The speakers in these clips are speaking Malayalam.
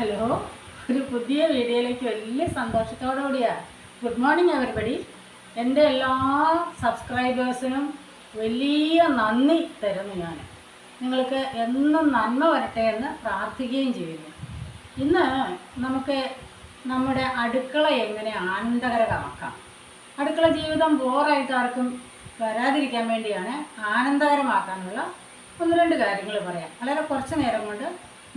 ഹലോ? ഒരു പുതിയ വീഡിയോയിലേക്ക് വലിയ സന്തോഷത്തോടു കൂടിയാ. ഗുഡ് മോർണിംഗ് എവരിബഡി എന്റെ എല്ലാ സബ്സ്ക്രൈബേഴ്സിനും വലിയ നന്ദി തരുന്നു ഞാൻ. നിങ്ങൾക്ക് എന്നും നന്മ വരട്ടെ എന്ന് പ്രാർത്ഥിക്കുകയും ചെയ്യുന്നു. ഇന്ന് നമുക്ക് നമ്മുടെ അടുക്കള എങ്ങനെ ആനന്ദകരമാക്കാം? അടുക്കള ജീവിതം ബോറായിട്ട് ആർക്കും വരാതിരിക്കാൻ വേണ്ടിയാണ് ആനന്ദകരമാക്കാനുള്ള ഒന്ന് രണ്ട് കാര്യങ്ങൾ പറയാം. വളരെ കുറച്ച് നേരം കൊണ്ട്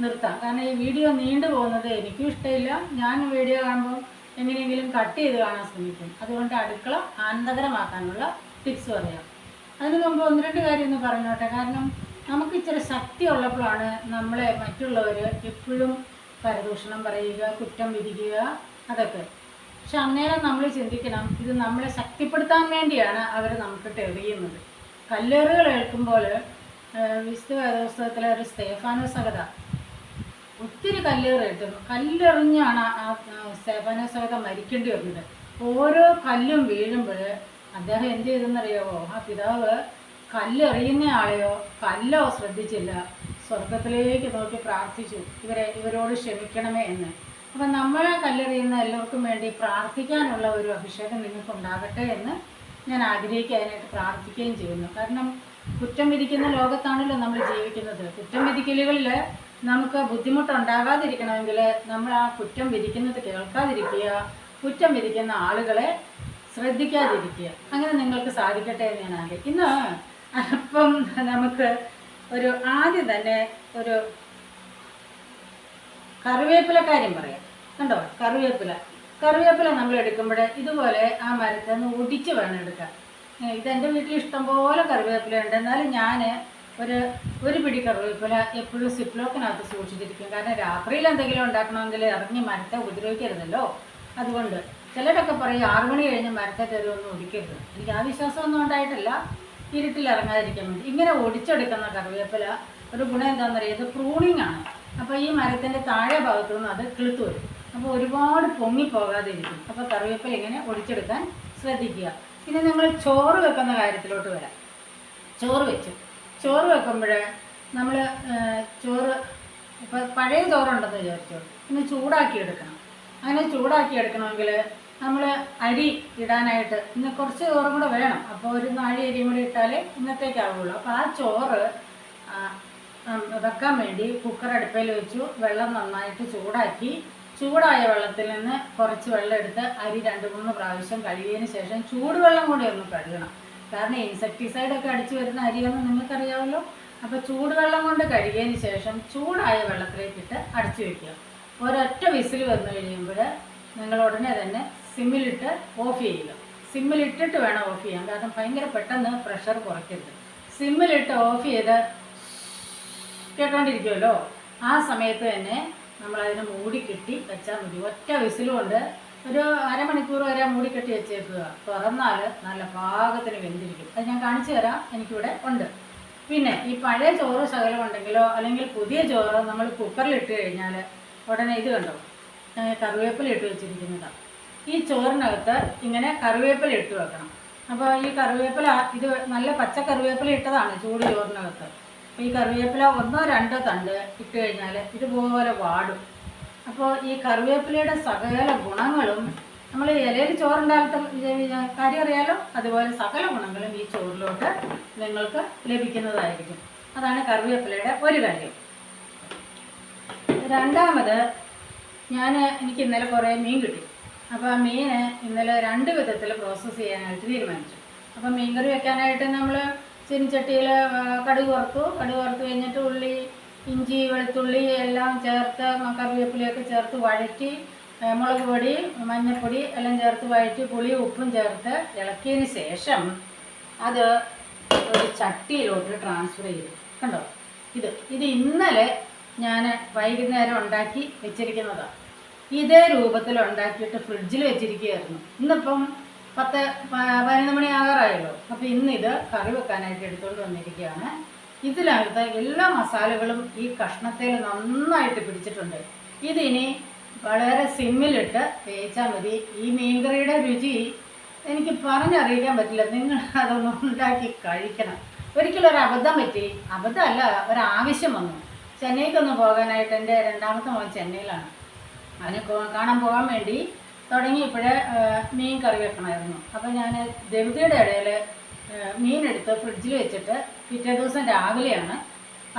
നിർത്താം. കാരണം ഈ വീഡിയോ നീണ്ടു പോകുന്നത് എനിക്കും ഇഷ്ടമില്ല. ഞാൻ വീഡിയോ കാണുമ്പോൾ എങ്ങനെയെങ്കിലും കട്ട് ചെയ്ത് കാണാൻ ശ്രമിക്കും. അതുകൊണ്ട് അടുക്കള ആനന്ദകരമാക്കാനുള്ള ടിപ്സ് പറയാം. അതിന് മുമ്പ് ഒന്ന് രണ്ട് കാര്യം ഒന്ന് പറഞ്ഞോട്ടെ. കാരണം നമുക്ക് ഇച്ചിരി ശക്തി ഉള്ളപ്പോഴാണ് നമ്മളെ മറ്റുള്ളവർ എപ്പോഴും പരദൂഷണം പറയുക കുറ്റം വിധിക്കുക അതൊക്കെ. പക്ഷെ അന്നേരം നമ്മൾ ചിന്തിക്കണം ഇത് നമ്മളെ ശക്തിപ്പെടുത്താൻ വേണ്ടിയാണ് അവർ നമുക്ക് തെളിയുന്നത്. കല്ലേറുകൾ ഏൽക്കുമ്പോൾ വിശുദ്ധ വേദപുസ്തകത്തിലെ ഒരു സ്തേഫാനോസകത ഒത്തിരി കല്ലേറ് കിട്ടുന്നു കല്ലെറിഞ്ഞാണ് ആ സ്തേഫാനോസ് കഥ മരിക്കേണ്ടി വരുന്നത്. ഓരോ കല്ലും വീഴുമ്പോൾ അദ്ദേഹം എന്ത് ചെയ്തെന്നറിയാവോ? ആ പിതാവ് കല്ലെറിയുന്ന ആളെയോ കല്ലോ ശ്രദ്ധിച്ചില്ല. സ്വർഗത്തിലേക്ക് നോക്കി പ്രാർത്ഥിച്ചു. ഇവരെ ഇവരോട് ക്ഷമിക്കണമേ എന്ന്. അപ്പം നമ്മളെ കല്ലെറിയുന്ന എല്ലാവർക്കും വേണ്ടി പ്രാർത്ഥിക്കാനുള്ള ഒരു അഭിഷേകം നിങ്ങൾക്ക് ഉണ്ടാകട്ടെ എന്ന് ഞാൻ ആഗ്രഹിക്കാനായിട്ട് പ്രാർത്ഥിക്കുകയും ചെയ്യുന്നു. കാരണം കുറ്റം വിധിക്കുന്ന ലോകത്താണല്ലോ നമ്മൾ ജീവിക്കുന്നത്. കുറ്റം വിധിക്കലുകളിൽ നമുക്ക് ബുദ്ധിമുട്ടുണ്ടാകാതിരിക്കണമെങ്കിൽ നമ്മൾ ആ കുറ്റം വിധിക്കുന്നത് കേൾക്കാതിരിക്കുക കുറ്റം വിധിക്കുന്ന ആളുകളെ ശ്രദ്ധിക്കാതിരിക്കുക. അങ്ങനെ നിങ്ങൾക്ക് സാധിക്കട്ടെ എന്ന് ഞാൻ ആഗ്രഹിക്കും ഇന്ന് അപ്പം നമുക്ക് ഒരു ആദ്യം തന്നെ ഒരു കറിവേപ്പില കാര്യം പറയാം. കണ്ടോ? കറിവേപ്പില. കറിവേപ്പില നമ്മൾ എടുക്കുമ്പോൾ ഇതുപോലെ ആ മരത്തിൽ നിന്ന് ഒടിച്ച് വേണം എടുക്കാൻ. ഇതെന്റെ വീട്ടിൽ ഇഷ്ടംപോലെ കറിവേപ്പില ഉണ്ട്. എന്നാലും ഞാൻ ഒരു ഒരു പിടി കറിവേപ്പില എപ്പോഴും സിപ്ലോക്കിനകത്ത് സൂക്ഷിച്ചിരിക്കും. കാരണം രാത്രിയിൽ എന്തെങ്കിലും ഉണ്ടാക്കണമെങ്കിൽ ഇറങ്ങി മരത്തെ ഉപദ്രവിക്കരുതല്ലോ. അതുകൊണ്ട് ചിലരൊക്കെ പറയും ആറു മണി കഴിഞ്ഞ് മരത്തെ തരുമെന്ന് ഒടിക്കരുത് എനിക്ക് ആ വിശ്വാസമൊന്നും ഉണ്ടായിട്ടില്ല. ഇരുട്ടിൽ ഇറങ്ങാതിരിക്കാൻ വേണ്ടി. ഇങ്ങനെ ഒടിച്ചെടുക്കുന്ന കറിവേപ്പില ഒരു ഗുണം എന്താണെന്നറിയാം ഇത് പ്രൂണിങ് ആണ്. അപ്പോൾ ഈ മരത്തിന്റെ താഴെ ഭാഗത്തു നിന്ന് അത് കിളുത്തു വരും. അപ്പോൾ ഒരുപാട് പൊങ്ങിപ്പോകാതെ ഇരിക്കും അപ്പോൾ കറിവേപ്പില ഇങ്ങനെ ഒടിച്ചെടുക്കാൻ ശ്രദ്ധിക്കുക. പിന്നെ നിങ്ങൾ ചോറ് വെക്കുന്ന കാര്യത്തിലോട്ട് വരാം. ചോറ് വെച്ചു. ചോറ് വെക്കുമ്പോൾ നമ്മൾ ചോറ് ഇപ്പോൾ പഴയ ചോറുണ്ടെന്ന് വിചാരിച്ചു. ഇന്ന് ചൂടാക്കി എടുക്കണം അങ്ങനെ ചൂടാക്കി എടുക്കണമെങ്കിൽ നമ്മൾ അരി ഇടാനായിട്ട് ഇന്ന് കുറച്ച് ചോറും കൂടെ വേണം. അപ്പോൾ ഒരു നാഴി അരിയും കൂടി ഇട്ടാലേ ഇന്നത്തേക്കാവുള്ളൂ അപ്പോൾ ആ ചോറ് വെക്കാൻ വേണ്ടി കുക്കർ അടുപ്പയിൽ വെച്ചു. വെള്ളം നന്നായിട്ട് ചൂടാക്കി. ചൂടായ വെള്ളത്തിൽ നിന്ന് കുറച്ച് വെള്ളം എടുത്ത് അരി രണ്ട് മൂന്ന് പ്രാവശ്യം കഴുകിയതിന് ശേഷം ചൂടുവെള്ളം കൂടി ഒന്ന് കഴുകണം. കാരണം ഇൻസെക്ടിസൈഡ് ഒക്കെ അടിച്ചു വരുന്ന അരിയൊന്നും നിങ്ങൾക്കറിയാമല്ലോ. അപ്പോൾ ചൂടുവെള്ളം കൊണ്ട് കഴുകിയതിന് ശേഷം ചൂടായ വെള്ളത്തിലേക്കിട്ട് അടിച്ചു വെക്കുക. ഒരൊറ്റ വിസിൽ വന്നു കഴിയുമ്പോൾ നിങ്ങൾ ഉടനെ തന്നെ സിമ്മിലിട്ട് ഓഫ് ചെയ്യുക. സിമ്മിലിട്ടിട്ട് വേണം ഓഫ് ചെയ്യാൻ. കാരണം ഭയങ്കര പെട്ടെന്ന് പ്രഷർ കുറയ്ക്കരുത്. സിമ്മിലിട്ട് ഓഫ് ചെയ്ത് കേട്ടോണ്ടിരിക്കുമല്ലോ ആ സമയത്ത് തന്നെ നമ്മളതിനെ മൂടി കെട്ടി വെച്ചാൽ മതി. ഒറ്റ വിസിലും കൊണ്ട് ഒരു അരമണിക്കൂർ വരെ മൂടി കെട്ടി വെച്ചേക്കുക. തുറന്നാൽ നല്ല പാകത്തിന് വെന്തിരിക്കും. അത് ഞാൻ കാണിച്ചു തരാം. എനിക്കിവിടെ ഉണ്ട്. പിന്നെ ഈ പഴയ ചോറ് ശകലം ഉണ്ടെങ്കിലോ അല്ലെങ്കിൽ പുതിയ ചോറ് നമ്മൾ കുക്കറിൽ ഇട്ട് കഴിഞ്ഞാൽ ഉടനെ ഇത് കണ്ടോ? കറിവേപ്പില ഇട്ട് വെച്ചിരിക്കുന്നതാണ് ഈ ചോറിനകത്ത് ഇങ്ങനെ കറിവേപ്പില ഇട്ട് വെക്കണം. അപ്പോൾ ഈ കറിവേപ്പില ഇത് നല്ല പച്ച കറിവേപ്പില ഇട്ടതാണ് ചൂട് ചോറിനകത്ത്. ഈ കറിവേപ്പില ഒന്നോ രണ്ടോ തണ്ട് ഇട്ട് കഴിഞ്ഞാൽ ഇതുപോലെ വാടും. അപ്പോൾ ഈ കറിവേപ്പിലയുടെ സകല ഗുണങ്ങളും നമ്മൾ ഇലയിൽ ചോറുണ്ടാകത്ത കാര്യം അറിയാലോ? അതുപോലെ സകല ഗുണങ്ങളും ഈ ചോറിലോട്ട് നിങ്ങൾക്ക് ലഭിക്കുന്നതായിരിക്കും. അതാണ് കറിവേപ്പിലയുടെ ഒരു കാര്യം. രണ്ടാമത് ഞാൻ എനിക്ക് ഇന്നലെ കുറേ മീൻ കിട്ടി. അപ്പോൾ ആ മീൻ ഇന്നലെ രണ്ട് വിധത്തിൽ പ്രോസസ്സ് ചെയ്യാനായിട്ട് തീരുമാനിച്ചു. അപ്പോൾ മീൻ കറി വെക്കാനായിട്ട് നമ്മൾ ചെനിച്ചട്ടിയിൽ കടുക് വറുത്തു. കടുക് വറുത്ത് കഴിഞ്ഞിട്ട് ഉള്ളി ഇഞ്ചി വെളുത്തുള്ളി എല്ലാം ചേർത്ത് കറിവേപ്പിലയൊക്കെ ചേർത്ത് വഴറ്റി മുളക് പൊടി മഞ്ഞൾപ്പൊടി എല്ലാം ചേർത്ത് വഴറ്റി പുളി ഉപ്പും ചേർത്ത് ഇളക്കിയതിന് ശേഷം അത് ഒരു ചട്ടിയിലോട്ട് ട്രാൻസ്ഫർ ചെയ്തു. കണ്ടോ? ഇത് ഇത് ഇന്നലെ ഞാൻ വൈകുന്നേരം ഉണ്ടാക്കി വെച്ചിരിക്കുന്നതാണ് ഇതേ രൂപത്തിൽ ഉണ്ടാക്കിയിട്ട് ഫ്രിഡ്ജിൽ വെച്ചിരിക്കുകയായിരുന്നു. ഇന്നിപ്പം പത്ത് പതിനൊന്ന് മണി ആകാറായല്ലോ. അപ്പോൾ ഇന്ന് ഇത് കറി വെക്കാനായിട്ട് എടുത്തുകൊണ്ട് വന്നിരിക്കുകയാണ്. ഇതിനകത്ത് എല്ലാ മസാലകളും ഈ കഷ്ണത്തിൽ നന്നായിട്ട് പിടിച്ചിട്ടുണ്ട്. ഇതിനി വളരെ സിമ്മിലിട്ട് വേവിച്ചാൽ മതി. ഈ മീൻകറിയുടെ രുചി എനിക്ക് പറഞ്ഞറിയിക്കാൻ പറ്റില്ല. നിങ്ങൾ അതൊന്ന് ഉണ്ടാക്കി കഴിക്കണം. ഒരിക്കലും ഒരു അബദ്ധം പറ്റി. അബദ്ധമല്ല ഒരാവശ്യം വന്നു. ചെന്നൈക്കൊന്ന് പോകാനായിട്ട് എന്റെ രണ്ടാമത്തെ മോൻ ചെന്നൈയിലാണ്. അവന് കാണാൻ പോകാൻ വേണ്ടി തുടങ്ങിയപ്പോഴേ മീൻ കറി വെക്കണമായിരുന്നു. അപ്പോൾ ഞാൻ ധൃതിയുടെ ഇടയിൽ മീനെടുത്ത് ഫ്രിഡ്ജിൽ വെച്ചിട്ട് പിറ്റേ ദിവസം രാവിലെയാണ്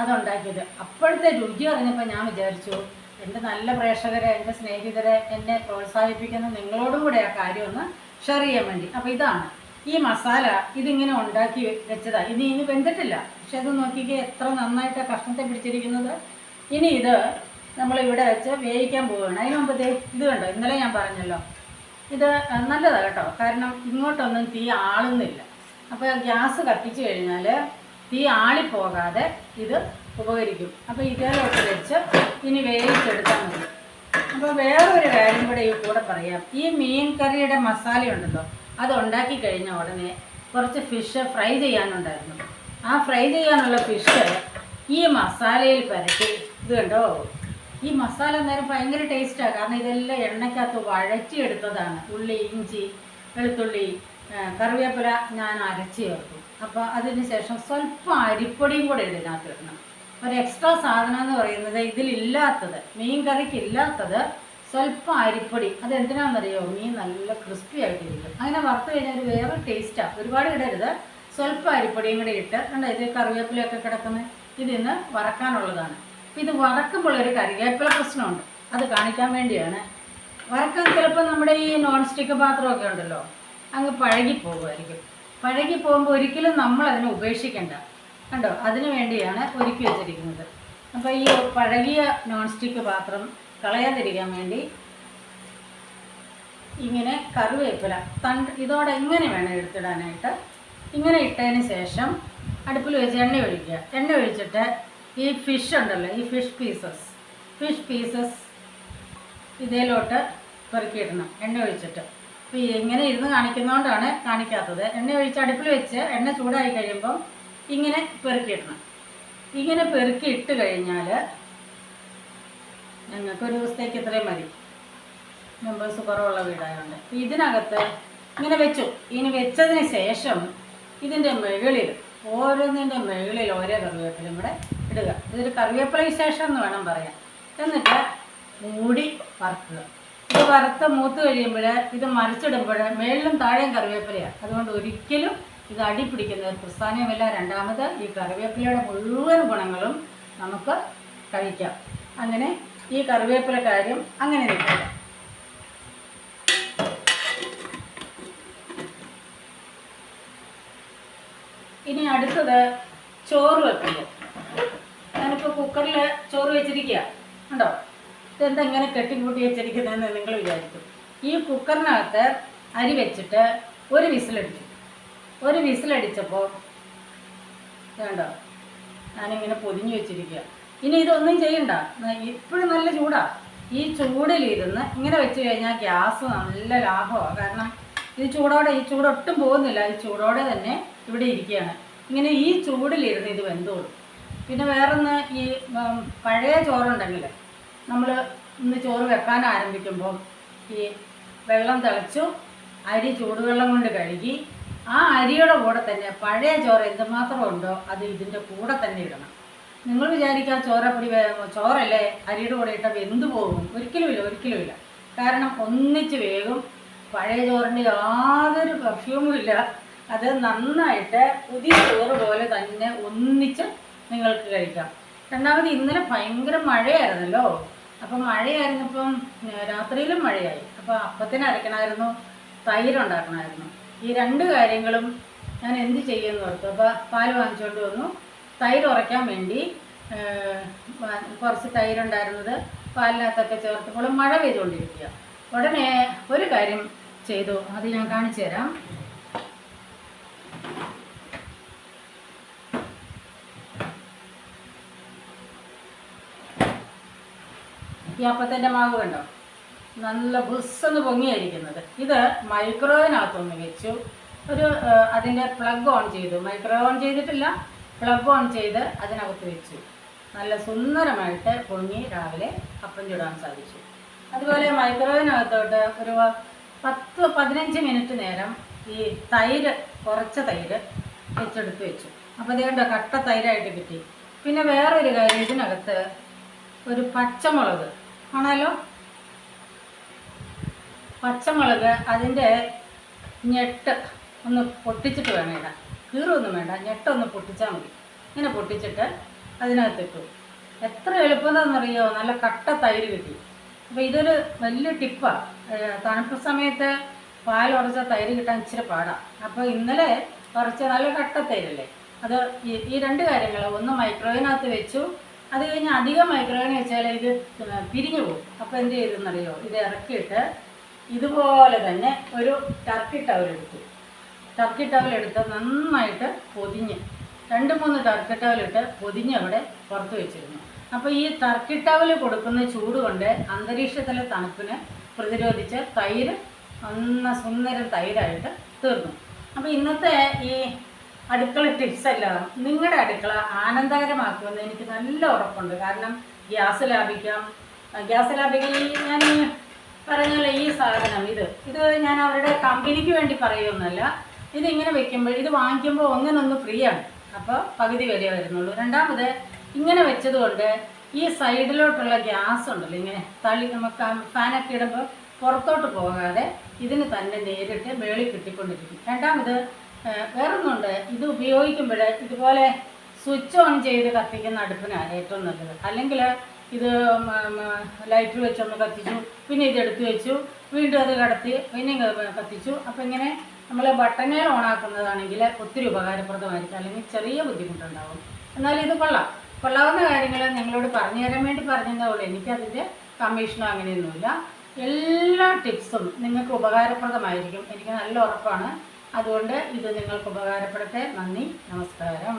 അതുണ്ടാക്കിയത്. അപ്പോഴത്തെ രുചി അറിഞ്ഞപ്പോൾ ഞാൻ വിചാരിച്ചു എന്റെ നല്ല പ്രേക്ഷകരെ എന്റെ സ്നേഹിതരെ എന്നെ പ്രോത്സാഹിപ്പിക്കുന്ന നിങ്ങളോടും കൂടെ ആ കാര്യം ഒന്ന് ഷെയർ ചെയ്യാൻ വേണ്ടി. അപ്പോൾ ഇതാണ് ഈ മസാല ഇതിങ്ങനെ ഉണ്ടാക്കി വെച്ചതാണ് ഇനി ഇനി വെന്തിട്ടില്ല. പക്ഷെ അത് നോക്കിക്കേ എത്ര നന്നായിട്ട് കഷ്ണത്തെ പിടിച്ചിരിക്കുന്നത്. ഇനി ഇത് നമ്മൾ ഇവിടെ വെച്ച് വേവിക്കാൻ പോവുകയാണ്. അതിന് മുമ്പത്തേ ഇത് കണ്ടോ? ഇന്നലെ ഞാൻ പറഞ്ഞല്ലോ. ഇത് നല്ലതാണ് കേട്ടോ. കാരണം ഇങ്ങോട്ടൊന്നും തീ ആളുന്നില്ല. അപ്പോൾ ഗ്യാസ് കത്തിച്ചു കഴിഞ്ഞാൽ തീ ആളിപ്പോകാതെ ഇത് ഉപകരിക്കും. അപ്പോൾ ഇതിലോട്ട് വെച്ച് ഇനി വേവിച്ചെടുത്താൽ മതി. അപ്പോൾ വേറൊരു കാര്യം കൂടെ ഈ കൂടെ പറയാം. ഈ മീൻ കറിയുടെ മസാല ഉണ്ടല്ലോ അത് ഉണ്ടാക്കി കഴിഞ്ഞ ഉടനെ കുറച്ച് ഫിഷ് ഫ്രൈ ചെയ്യാനുണ്ടായിരുന്നു. ആ ഫ്രൈ ചെയ്യാനുള്ള ഫിഷ് ഈ മസാലയിൽ പരട്ടി ഇത് കണ്ടോ? ഈ മസാല നേരം ഭയങ്കര ടേസ്റ്റാണ് കാരണം ഇതെല്ലാം എണ്ണയ്ക്കകത്ത് വഴറ്റിയെടുത്തതാണ്. ഉള്ളി ഇഞ്ചി വെളുത്തുള്ളി കറിവേപ്പില ഞാൻ അരച്ച് ചേർക്കും അപ്പോൾ അതിന് ശേഷം സ്വല്പം അരിപ്പൊടിയും കൂടെ ഇതിനകത്ത് ഇടണം. ഒരു എക്സ്ട്രാ സാധനം എന്ന് പറയുന്നത് ഇതിലില്ലാത്തത് മീൻ കറിക്ക് ഇല്ലാത്തത് സ്വല്പം അരിപ്പൊടി. അത് എന്തിനാണെന്നറിയോ മീൻ നല്ല ക്രിസ്പി ആയിട്ടിരിക്കും അങ്ങനെ വറുത്ത് കഴിഞ്ഞാൽ ഒരു വേറെ ടേസ്റ്റാണ് ഒരുപാട് ഇടരുത്. സ്വല്പം അരിപ്പൊടിയും കൂടെ ഇട്ട് കണ്ട ഇത് കറിവേപ്പിലയൊക്കെ കിടക്കുന്നത് ഇതിന്ന് വറക്കാനുള്ളതാണ്. ഇത് വറക്കുമ്പോൾ ഒരു കറിവേപ്പില പ്രശ്നമുണ്ട്. അത് കാണിക്കാൻ വേണ്ടിയാണ്. വറക്കാൻ ചിലപ്പോൾ നമ്മുടെ ഈ നോൺ സ്റ്റിക്ക് പാത്രമൊക്കെ ഉണ്ടല്ലോ. അങ്ങ് പഴകി പോകുമായിരിക്കും പഴകി പോകുമ്പോൾ ഒരിക്കലും നമ്മൾ അതിനെ ഉപേക്ഷിക്കേണ്ട. കണ്ടോ? അതിനു വേണ്ടിയാണ് ഒരുക്കി വെച്ചിരിക്കുന്നത്. അപ്പോൾ ഈ പഴകിയ നോൺ സ്റ്റിക്ക് പാത്രം കളയാതിരിക്കാൻ വേണ്ടി ഇങ്ങനെ കറിവേപ്പില തണ്ട് ഇതോടെ ഇങ്ങനെ വേണം എടുത്തിടാനായിട്ട്. ഇങ്ങനെ ഇട്ടതിന് ശേഷം അടുപ്പിൽ വെച്ച് എണ്ണ ഒഴിക്കുക. എണ്ണ ഒഴിച്ചിട്ട് ഈ ഫിഷ് ഉണ്ടല്ലോ ഈ ഫിഷ് പീസസ് ഫിഷ് പീസസ് ഇതിലോട്ട് പെറുക്കിയിടണം. എണ്ണ ഒഴിച്ചിട്ട്. അപ്പോൾ ഈ ഇങ്ങനെ ഇരുന്ന് കാണിക്കുന്നതുകൊണ്ടാണ് കാണിക്കാത്തത്. എണ്ണ ഒഴിച്ച് അടുപ്പിൽ വെച്ച് എണ്ണ ചൂടായി കഴിയുമ്പം ഇങ്ങനെ പെറുക്കിയിടണം. ഇങ്ങനെ പെറുക്കി ഇട്ട് കഴിഞ്ഞാൽ ഞങ്ങൾക്ക് ഒരു ദിവസത്തേക്ക് ഇത്രയും മതി. മെമ്പേഴ്സ് കുറവുള്ള വീടായതുകൊണ്ട് ഇതിനകത്ത് ഇങ്ങനെ വെച്ചു. ഇനി വെച്ചതിന് ശേഷം ഇതിന്റെ മുകളിൽ ഓരോന്നിന്റെ മുകളിൽ ഓരോ കറിവേപ്പിലും കൂടെ ഇടുക. ഇതൊരു കറിവേപ്പില വിശേഷം എന്ന് വേണം പറയാൻ. എന്നിട്ട് മൂടി വറുക്കുക. ഇത് വറുത്ത് മൂത്ത് കഴിയുമ്പോൾ ഇത് മറിച്ചിടുമ്പോൾ മേളിലും താഴെയും കറിവേപ്പിലയാണ് അതുകൊണ്ട് ഒരിക്കലും ഇത് അടി പിടിക്കുന്ന ഒരു പ്രസ്ഥാനവുമില്ല രണ്ടാമത് ഈ കറിവേപ്പിലയുടെ മുഴുവൻ ഗുണങ്ങളും നമുക്ക് കഴിക്കാം. അങ്ങനെ ഈ കറിവേപ്പില കാര്യം അങ്ങനെ നിൽക്കുക ഇനി അടുത്തത് ചോറ് വെക്കുന്നത് ഞാനിപ്പോൾ കുക്കറിൽ ചോറ് വെച്ചിരിക്കുക ഉണ്ടോ ഇതെന്താ ഇങ്ങനെ കെട്ടിക്കൂട്ടി വെച്ചിരിക്കുന്നതെന്ന് നിങ്ങൾ വിചാരിക്കും. ഈ കുക്കറിനകത്ത് അരി വെച്ചിട്ട് ഒരു വിസിലടിച്ചു ഒരു വിസിലടിച്ചപ്പോൾ വേണ്ടോ ഞാനിങ്ങനെ പൊതിഞ്ഞു വെച്ചിരിക്കുക ഇനി ഇതൊന്നും ചെയ്യണ്ട. ഇപ്പോഴും നല്ല ചൂടാ. ഈ ചൂടിലിരുന്ന് ഇങ്ങനെ വെച്ച് കഴിഞ്ഞാൽ ഗ്യാസ് നല്ല ലാഭമാണ് കാരണം ഇത് ചൂടോടെ ഈ ചൂട് ഒട്ടും പോകുന്നില്ല. ഈ ചൂടോടെ തന്നെ ഇവിടെ ഇരിക്കുകയാണ്. ഇങ്ങനെ ഈ ചൂടിലിരുന്ന് ഇത് വെന്തോളും. പിന്നെ വേറൊന്ന് ഈ പഴയ ചോറുണ്ടെങ്കിൽ നമ്മൾ ഇന്ന് ചോറ് വെക്കാൻ ആരംഭിക്കുമ്പോൾ ഈ വെള്ളം തിളച്ചു അരി ചൂടുവെള്ളം കൊണ്ട് കഴുകി ആ അരിയുടെ കൂടെ തന്നെ പഴയ ചോറ് എന്തുമാത്രം ഉണ്ടോ അത് ഇതിന്റെ കൂടെ തന്നെ ഇടണം. നിങ്ങൾ വിചാരിക്കുക ചോറപ്പൊടി ചോറല്ലേ അരിയുടെ കൂടെ ഇട്ട വെന്ത് പോകും. ഒരിക്കലുമില്ല ഒരിക്കലുമില്ല കാരണം ഒന്നിച്ച് വേഗം പഴയ ചോറിന്റെ യാതൊരു പെർഫ്യൂമും ഇല്ല. അത് നന്നായിട്ട് പുതിയ ചോറ് പോലെ തന്നെ ഒന്നിച്ച് നിങ്ങൾക്ക് കഴിക്കാം. രണ്ടാമത് ഇന്നലെ ഭയങ്കര മഴയായിരുന്നല്ലോ. അപ്പം മഴയായിരുന്നപ്പം രാത്രിയിലും മഴയായി. അപ്പോൾ അപ്പത്തിന് അരക്കണമായിരുന്നു തൈര് ഉണ്ടാക്കണമായിരുന്നു ഈ രണ്ട് കാര്യങ്ങളും ഞാൻ എന്ത് ചെയ്യുമെന്ന് ഓർത്തു. അപ്പോൾ പാൽ വാങ്ങിച്ചുകൊണ്ട് വന്നു. തൈര് ഉറയ്ക്കാൻ വേണ്ടി കുറച്ച് തൈരുണ്ടായിരുന്നത് പാലിനകത്തൊക്കെ ചേർത്തപ്പോൾ മഴ പെയ്തുകൊണ്ടിരിക്കുക ഉടനെ ഒരു കാര്യം ചെയ്തു. അത് ഞാൻ കാണിച്ചു തരാം ഈ അപ്പത്തിന്റെ മാവ് കണ്ടോ? നല്ല ബുസ്സെന്ന് പൊങ്ങിയായിരിക്കുന്നത് ഇത് മൈക്രോവേവിനകത്തൊന്ന് വെച്ചു. ഒരു അതിന്റെ പ്ലഗ് ഓൺ ചെയ്തു. മൈക്രോവേവ് ഓൺ ചെയ്തിട്ടില്ല. പ്ലഗ് ഓൺ ചെയ്ത് അതിനകത്ത് വെച്ചു. നല്ല സുന്ദരമായിട്ട് പൊങ്ങി രാവിലെ അപ്പം ചുടാൻ സാധിച്ചു. അതുപോലെ മൈക്രോവേവിനകത്തോട്ട് ഒരു പത്ത് പതിനഞ്ച് മിനിറ്റ് നേരം ഈ തൈര് കുറച്ച് തൈര് വെച്ചെടുത്ത് വെച്ചു. അപ്പോൾ കണ്ടോ? കട്ട തൈരായിട്ട് കിട്ടി. പിന്നെ വേറൊരു കാര്യം ഇതിനകത്ത് ഒരു പച്ചമുളക് ആണല്ലോ? പച്ചമുളക് അതിന്റെ ഞെട്ട് ഒന്ന് പൊട്ടിച്ചിട്ട് വേണം ഇടാൻ. കീറൊന്നും വേണ്ട ഞെട്ടൊന്ന് പൊട്ടിച്ചാൽ മതി. ഇങ്ങനെ പൊട്ടിച്ചിട്ട് അതിനകത്തിട്ടു. എത്ര എളുപ്പമെന്നറിയോ നല്ല കട്ട തൈര് കിട്ടി. അപ്പോൾ ഇതൊരു വലിയ ടിപ്പാണ് തണുപ്പ് സമയത്ത് പാൽ ഉറച്ച തൈര് കിട്ടാൻ ഇച്ചിരി പാടാണ് അപ്പോൾ ഇന്നലെ ഉറച്ച നല്ല കട്ട തൈരല്ലേ? അത് ഈ രണ്ട് കാര്യങ്ങൾ ഒന്ന് മൈക്രോവേവിനകത്ത് വെച്ചു. അത് കഴിഞ്ഞ് അധികം മൈക്രോവേവിന് വെച്ചാൽ ഇത് പിരിഞ്ഞു പോകും. അപ്പോൾ എന്ത് ചെയ്തെന്നറിയോ? ഇത് ഇറക്കിയിട്ട് ഇതുപോലെ തന്നെ ഒരു ടർക്കി ടവൽ എടുത്തു. ടർക്കി ടവൽ എടുത്ത് നന്നായിട്ട് പൊതിഞ്ഞ് രണ്ട് മൂന്ന് ടർക്കി ടവലിട്ട് പൊതിഞ്ഞ് അവിടെ പുറത്ത് വെച്ചിരുന്നു. അപ്പോൾ ഈ ടർക്കി ടവൽ കൊടുക്കുന്ന ചൂട് കൊണ്ട് അന്തരീക്ഷത്തിലെ തണുപ്പിന് പ്രതിരോധിച്ച് തൈര് നന്ന സുന്ദരം തൈരായിട്ട് തീർന്നു. അപ്പോൾ ഇന്നത്തെ ഈ അടുക്കള ടിപ്സ് എല്ലാം നിങ്ങളുടെ അടുക്കള ആനന്ദകരമാക്കുമെന്ന് എനിക്ക് നല്ല ഉറപ്പുണ്ട്. കാരണം ഗ്യാസ് ലാഭിക്കാം. ഗ്യാസ് ലാഭിക്കാൻ ഞാൻ പറഞ്ഞല്ലോ ഈ സാധനം ഇത്. ഇത് ഞാൻ അവരുടെ കമ്പനിക്ക് വേണ്ടി പറയുമെന്നല്ല. ഇത് ഇങ്ങനെ വെക്കുമ്പോൾ ഇത് വാങ്ങിക്കുമ്പോൾ ഒന്നിനൊന്ന് ഫ്രീ ആണ്. അപ്പോൾ പകുതി വരെ വരുന്നുള്ളൂ. രണ്ടാമത് ഇങ്ങനെ വെച്ചതുകൊണ്ട് ഈ സൈഡിലോട്ടുള്ള ഗ്യാസ് ഉണ്ടല്ലോ ഇങ്ങനെ തള്ളി നമുക്ക് ഫാനൊക്കെ ഇടുമ്പോൾ പുറത്തോട്ട് പോകാതെ ഇതിന് തന്നെ നേരിട്ട് മേളിൽ കിട്ടിക്കൊണ്ടിരിക്കും. രണ്ടാമത് വേറൊന്നുണ്ട്. ഇത് ഉപയോഗിക്കുമ്പോൾ ഇതുപോലെ സ്വിച്ച് ഓൺ ചെയ്ത് കത്തിക്കുന്ന അടുപ്പിനാണ് ഏറ്റവും നല്ലത്. അല്ലെങ്കിൽ ഇത് ലൈറ്റർ വെച്ചൊന്ന് കത്തിച്ചു പിന്നെ ഇത് എടുത്തു വെച്ചു വീണ്ടും അത് കടത്തി പിന്നെയും കത്തിച്ചു. അപ്പോൾ ഇങ്ങനെ നമ്മൾ ബട്ടണേൽ ഓണാക്കുന്നതാണെങ്കിൽ ഒത്തിരി ഉപകാരപ്രദമായിരിക്കും. അല്ലെങ്കിൽ ചെറിയ ബുദ്ധിമുട്ടുണ്ടാവും. എന്നാൽ ഇത് കൊള്ളാം. കൊള്ളാവുന്ന കാര്യങ്ങൾ നിങ്ങളോട് പറഞ്ഞു തരാൻ വേണ്ടി പറഞ്ഞതേ ഉള്ളൂ. എനിക്കതിന്റെ കമ്മീഷനോ അങ്ങനെയൊന്നുമില്ല. എല്ലാ ടിപ്സും നിങ്ങൾക്ക് ഉപകാരപ്രദമായിരിക്കും. എനിക്ക് നല്ല ഉറപ്പാണ്. അതുകൊണ്ട് ഇത് നിങ്ങൾക്ക് ഉപകാരപ്പെടട്ടെ. നന്ദി നമസ്കാരം.